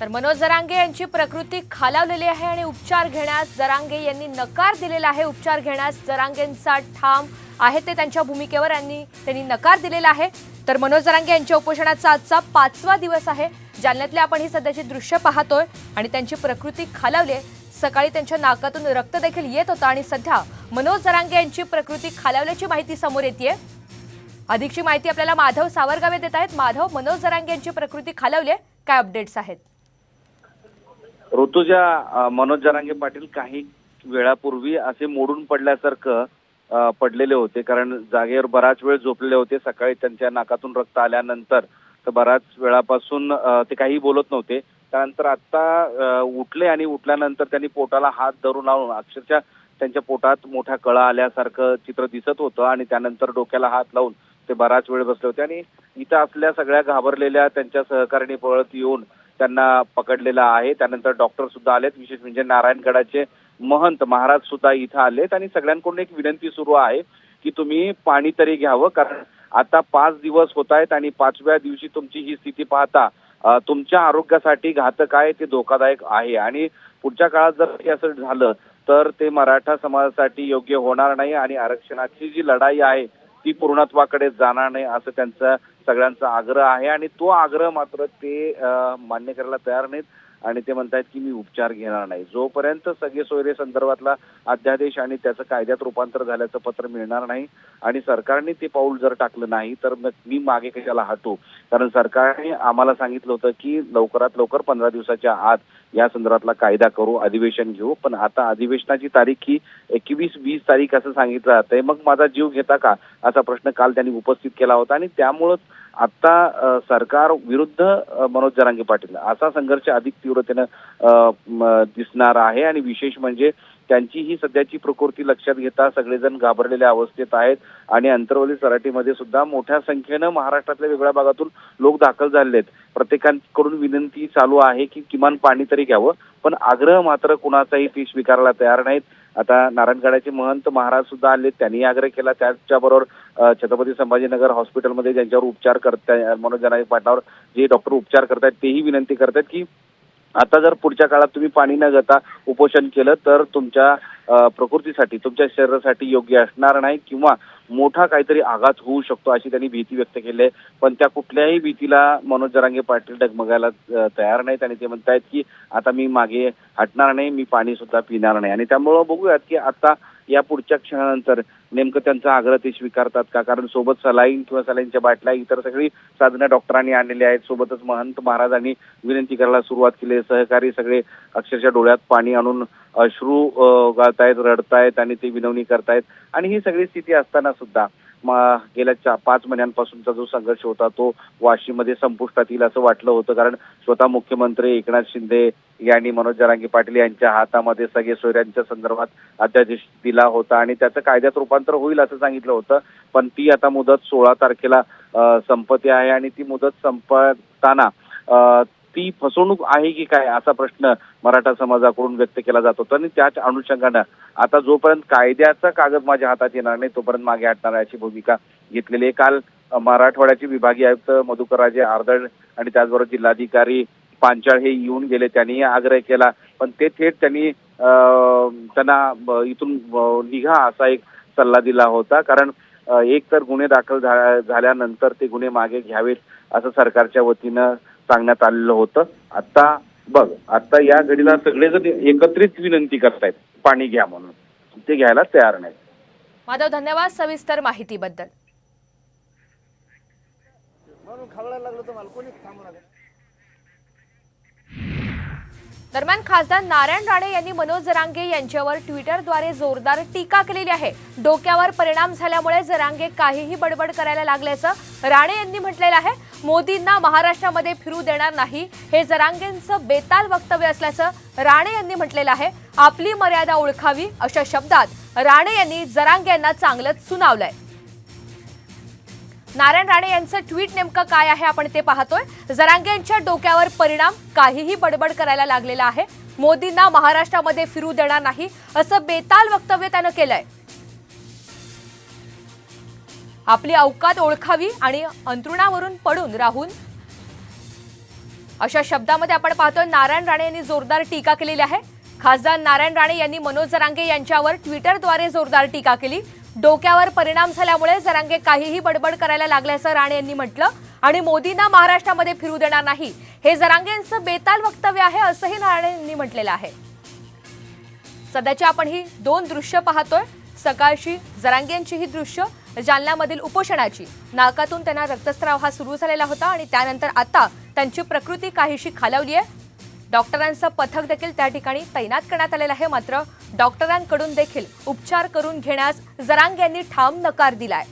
तर मनोज जरांगे यांची प्रकृती खालावलेली आहे आणि उपचार घेण्यास जरांगे यांनी नकार दिलेला आहे. उपचार घेण्यास जरांगेंचा ठाम आहे ते त्यांच्या भूमिकेवर यांनी त्यांनी नकार दिलेला आहे. तर मनोज जरांगे यांच्या उपोषणाचा आजचा पाचवा दिवस आहे. जालन्यातले आपण ही सध्याची दृश्य पाहतोय आणि त्यांची प्रकृती खालावली सकाळी त्यांच्या नाकातून रक्त देखील येत होतं आणि सध्या मनोज जरांगे यांची प्रकृती खालावल्याची माहिती समोर येते अधिकची माहिती आपल्याला माधव सावरगावे देत आहेत. माधव मनोज जरांगे यांची प्रकृती खालावली काय अपडेट्स आहेत? ऋतुजा मनोज जरांगे पाटील काही वेळापूर्वी असे मोडून पडल्यासारखं पडलेले होते. कारण जागेवर बराच वेळ झोपलेले होते. सकाळी त्यांच्या नाकातून रक्त आल्यानंतर तर बराच वेळापासून ते काही बोलत नव्हते. त्यानंतर आता उठले आणि उठल्यानंतर त्यांनी पोटाला हात धरून लावून अक्षरशः त्यांच्या पोटात मोठ्या कळा आल्यासारखं चित्र दिसत होतं आणि त्यानंतर डोक्याला हात लावून ते बराच वेळ बसले होते. आणि इथं असल्या सगळ्या घाबरलेल्या त्यांच्या सहकारिणी पळत येऊन त्यांना पकडलेलं आहे. त्यानंतर डॉक्टर सुद्धा आलेत. विशेष म्हणजे नारायणगडाचे महंत महाराज सुद्धा इथं आलेत. आणि सगळ्यांकडून एक विनंती सुरू आहे की तुम्ही पाणी तरी घ्यावं. कारण आता पाच दिवस होत आहेत आणि पाचव्या दिवशी तुमची ही स्थिती पाहता तुमच्या आरोग्यासाठी घातक आहे ते धोकादायक आहे. आणि पुढच्या काळात जर हे असं झालं तर ते मराठा समाजासाठी योग्य होणार नाही आणि आरक्षणाची जी लढाई आहे ती पूर्णत्वाकडे जाणार नाही असं त्यांचं सगळ्यांचा आग्रह आहे आणि तो आग्रह मात्र ते मान्य करायला तयार नाहीत. आणि ते म्हणतात की मी उपचार घेणार नाही. जोपर्यंत सगळे सोयरे संदर्भातला अध्यादेश आणि त्याचं कायद्यात रूपांतर झाल्याचं पत्र मिळणार नाही आणि सरकारने ते पाऊल जर टाकलं नाही तर मी मागे कशाला हटू? कारण सरकारने आम्हाला सांगितलं होतं की लवकरात लवकर पंधरा दिवसाच्या आत या संदर्भातला कायदा करू अधिवेशन घेऊ. पण आता अधिवेशनाची तारीख ही एकवीस वीस तारीख असं सांगितलं जातंय. मग माझा जीव घेता का? असा प्रश्न काल त्यांनी उपस्थित केला होता आणि त्यामुळंच आता सरकार विरुद्ध मनोज जरांगे पाटील. असा संघर्ष अधिक तीव्रतेनं दिसणार आहे आणि विशेष म्हणजे त्यांची ही सध्याची प्रकृती लक्षात घेता सगळेजण घाबरलेल्या अवस्थेत आहेत आणि अंतरवली सराटीमध्ये सुद्धा मोठ्या संख्येनं महाराष्ट्रातल्या वेगळ्या भागातून लोक दाखल झालेले आहेत. प्रत्येकाकडून विनंती चालू आहे की किमान पाणी तरी घ्यावं पण आग्रह मात्र कुणाचाही ती स्वीकारायला तयार नाहीत. आता नारायणगडाचे महंत महाराज सुद्धा आले त्यांनी आग्रह केला त्याच्याबरोबर छत्रपती संभाजीनगर हॉस्पिटलमध्ये ज्यांच्यावर उपचार करताय मनोज जनाई पाटावर जे डॉक्टर उपचार करतायत तेही विनंती करतायत की आता जर पुढच्या काळात तुम्ही पाणी न घेता उपोषण केलं तर तुमच्या प्रकृतीसाठी तुमच्या शरीरासाठी योग्य असणार नाही किंवा मोठा काहीतरी आघात होऊ शकतो अशी त्यांनी भीती व्यक्त केली आहे. पण त्या कुठल्याही भीतीला मनोज जरांगे पाटील डगमगायला तयार नाहीत आणि ते म्हणतायत की आता मी मागे हटणार नाही मी पाणी सुद्धा पिणार नाही. आणि त्यामुळं बघूयात की आता या पुढच्या क्षणानंतर नेमकं त्यांचा आग्रह ते स्वीकारतात का? कारण सोबत सलाईन किंवा सलाईनच्या बाटल्या इतर सगळी साधनं डॉक्टरांनी आणलेली आहेत. सोबतच महंत महाराजांनी विनंती करायला सुरुवात केली सहकारी सगळे अक्षरशः डोळ्यात पाणी आणून अश्रू गाळतायत रडतायत आणि ते विनवणी करतायत. आणि ही सगळी स्थिती असताना सुद्धा गेल्या चार पाच महिन्यांपासूनचा जो संघर्ष होता तो वाशीमध्ये संपुष्टात येईल असं वाटलं होतं. कारण स्वतः मुख्यमंत्री एकनाथ शिंदे यांनी मनोज जरांगी पाटील यांच्या हातामध्ये सगळे सोयऱ्यांच्या संदर्भात अध्यादेश दिला होता आणि त्याचं कायद्यात रूपांतर होईल असं सांगितलं होतं. पण ती आता मुदत सोळा तारखेला संपते आहे आणि ती मुदत संपताना ती फसवणूक आहे की काय असा प्रश्न मराठा समाजाकडून व्यक्त केला जात होता आणि त्याच अनुषंगानं आता जोपर्यंत कायद्याचा कागद माझ्या हातात येणार नाही तोपर्यंत मागे हटणार आहे अशी भूमिका घेतलेली आहे. काल मराठवाड्याचे विभागीय आयुक्त मधुकरराजे आर्दड आणि त्याचबरोबर जिल्हाधिकारी पांचाळ हे येऊन गेले. त्यांनी आग्रह केला. पण ते थेट त्यांनी त्यांना इथून निघा असा एक सल्ला दिला होता. कारण एक तर गुन्हे दाखल झा- झाल्यानंतर ते गुन्हे मागे घ्यावेत असं सरकारच्या वतीनं सांगण्यात आलेलं होतं. आता बघ आता या घडीला सगळेजण एकत्रित विनंती करतायत पाणी घ्या म्हणून. ते घ्यायला तयार नाहीत. माधव धन्यवाद सविस्तर माहितीबद्दल. म्हणून खवळायला लागलो तुम्हाला कोणीच थांबू नका. दरम्यान खासदार नारायण राणे यांनी मनोज जरांगे यांच्यावर ट्विटरद्वारे जोरदार टीका केलेली आहे. डोक्यावर परिणाम झाल्यामुळे जरांगे काहीही बडबड करायला लागल्याचं राणे यांनी म्हटलेलं आहे. मोदींना महाराष्ट्रामध्ये फिरू देणार नाही. हे जरांगेंचं बेताल वक्तव्य असल्याचं राणे यांनी म्हटलेलं आहे. आपली मर्यादा ओळखावी अशा शब्दात राणे यांनी जरांगे यांना चांगलंच सुनावलंय. नारायण राणे यांचं ट्विट नेमकं काय आहे आपण ते पाहतोय. जरांगे यांच्या डोक्यावर परिणाम काहीही बडबड करायला लागलेला आहे. मोदींना महाराष्ट्रामध्ये फिरू देणार नाही असं बेताल वक्तव्य त्यानं केलंय. आपली अवकात ओळखावी आणि अंतरुणावरून पडून राहून. अशा शब्दामध्ये आपण पाहतोय नारायण राणे यांनी जोरदार टीका केलेली आहे. खासदार नारायण राणे यांनी मनोज जरांगे यांच्यावर ट्विटरद्वारे जोरदार टीका केली. डोक्यावर परिणाम झाल्यामुळे जरांगे काहीही बडबड करायला लागल्याचं राणे यांनी म्हटलं. आणि मोदींना महाराष्ट्रामध्ये फिरू देणार नाही. हे जरांगेंचं बेताल वक्तव्य आहे असंही राणे यांनी म्हटलेलं आहे. सध्याची आपण ही दोन दृश्य पाहतोय. सकाळची जरांगेंची ही दृश्य जालन्यामधील उपोषणाची. नाकातून त्यांना रक्तस्राव हा सुरू झालेला होता आणि त्यानंतर आता त्यांची प्रकृती काहीशी खालावली आहे डॉक्टरांचं पथक देखील त्या ठिकाणी तैनात करण्यात आलेलं आहे. मात्र डॉक्टरांकडून देखील उपचार करून घेण्यास जरांग यांनी ठाम नकार दिलाय.